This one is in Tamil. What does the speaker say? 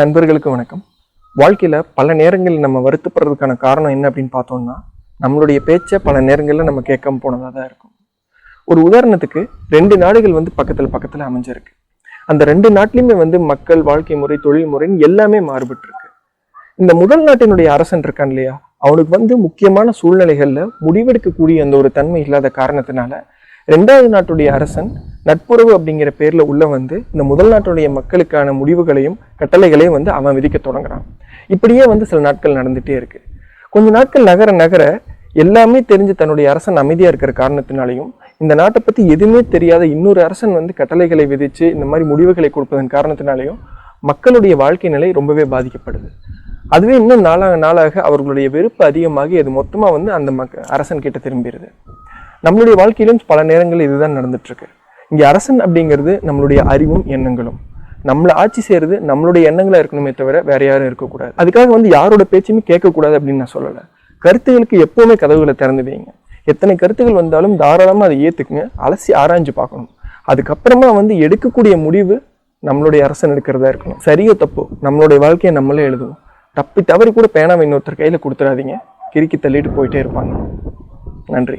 நண்பர்களுக்கு வணக்கம். வாழ்க்கையில் பல நேரங்களில் நம்ம வருத்தப்படுறதுக்கான காரணம் என்ன அப்படின்னு பார்த்தோம்னா நம்மளுடைய பேச்சை பல நேரங்களில் நம்ம கேட்காம போனதாக தான் இருக்கும். ஒரு உதாரணத்துக்கு ரெண்டு நாடுகள் வந்து பக்கத்தில் பக்கத்தில் அமைஞ்சிருக்கு. அந்த ரெண்டு நாட்டிலையுமே வந்து மக்கள் வாழ்க்கை முறை தொழில் முறைன்னு எல்லாமே மாறுபட்டு இருக்கு இந்த முதல் நாட்டினுடைய அரசன் இருக்கான் இல்லையா? அவனுக்கு வந்து முக்கியமான சூழ்நிலைகளில் முடிவெடுக்கக்கூடிய அந்த ஒரு தன்மை இல்லாத காரணத்தினால ரெண்டாவது நாட்டுடைய அரசன் நட்புறவு அப்படிங்கிற பேரில் உள்ள வந்து இந்த முதல் நாட்டுடைய மக்களுக்கான முடிவுகளையும் கட்டளைகளையும் வந்து அவன் விதிக்க தொடங்குறான். இப்படியே வந்து சில நாட்கள் நடந்துகிட்டே இருக்கு. கொஞ்ச நாட்கள் நகர நகர எல்லாமே தெரிஞ்சு தன்னுடைய அரசன் அமைதியாக இருக்கிற காரணத்தினாலையும் இந்த நாட்டை பற்றி எதுவுமே தெரியாத இன்னொரு அரசன் வந்து கட்டளைகளை விதித்து இந்த மாதிரி முடிவுகளை கொடுப்பதன் காரணத்தினாலையும் மக்களுடைய வாழ்க்கை நிலை ரொம்பவே பாதிக்கப்படுது. அதுவே இன்னும் நாளாக நாளாக அவர்களுடைய வெறுப்பு அதிகமாகி அது மொத்தமாக வந்து அந்த மக்க அரசன் கிட்ட திரும்பிடுது. நம்மளுடைய வாழ்க்கையிலும் பல நேரங்கள் இதுதான் நடந்துட்டுருக்கு இங்கே அரசன் அப்படிங்கிறது நம்மளுடைய அறிவும் எண்ணங்களும். நம்மளை ஆட்சி செய்கிறது நம்மளுடைய எண்ணங்களாக இருக்கணுமே தவிர வேற யாரும் இருக்கக்கூடாது. அதுக்காக வந்து யாரோட பேச்சுமே கேட்கக்கூடாது அப்படின்னு நான் சொல்லலை. கருத்துகளுக்கு எப்போவுமே கதவுகளை திறந்து வைங்க. எத்தனை கருத்துகள் வந்தாலும் தாராளமாக அதை ஏற்றுக்குங்க அலசி ஆராய்ஞ்சு பார்க்கணும். அதுக்கப்புறமா வந்து எடுக்கக்கூடிய முடிவு நம்மளுடைய அரசன் எடுக்கிறதா இருக்கணும். சரியோ தப்போ நம்மளுடைய வாழ்க்கையை நம்மளே எழுதுவோம் தப்பி தவறி கூட பேனாவை இன்னொருத்தர் கையில் கொடுத்துடாதீங்க கிறுக்கி தள்ளிட்டு போயிட்டே இருப்பாங்க. நன்றி.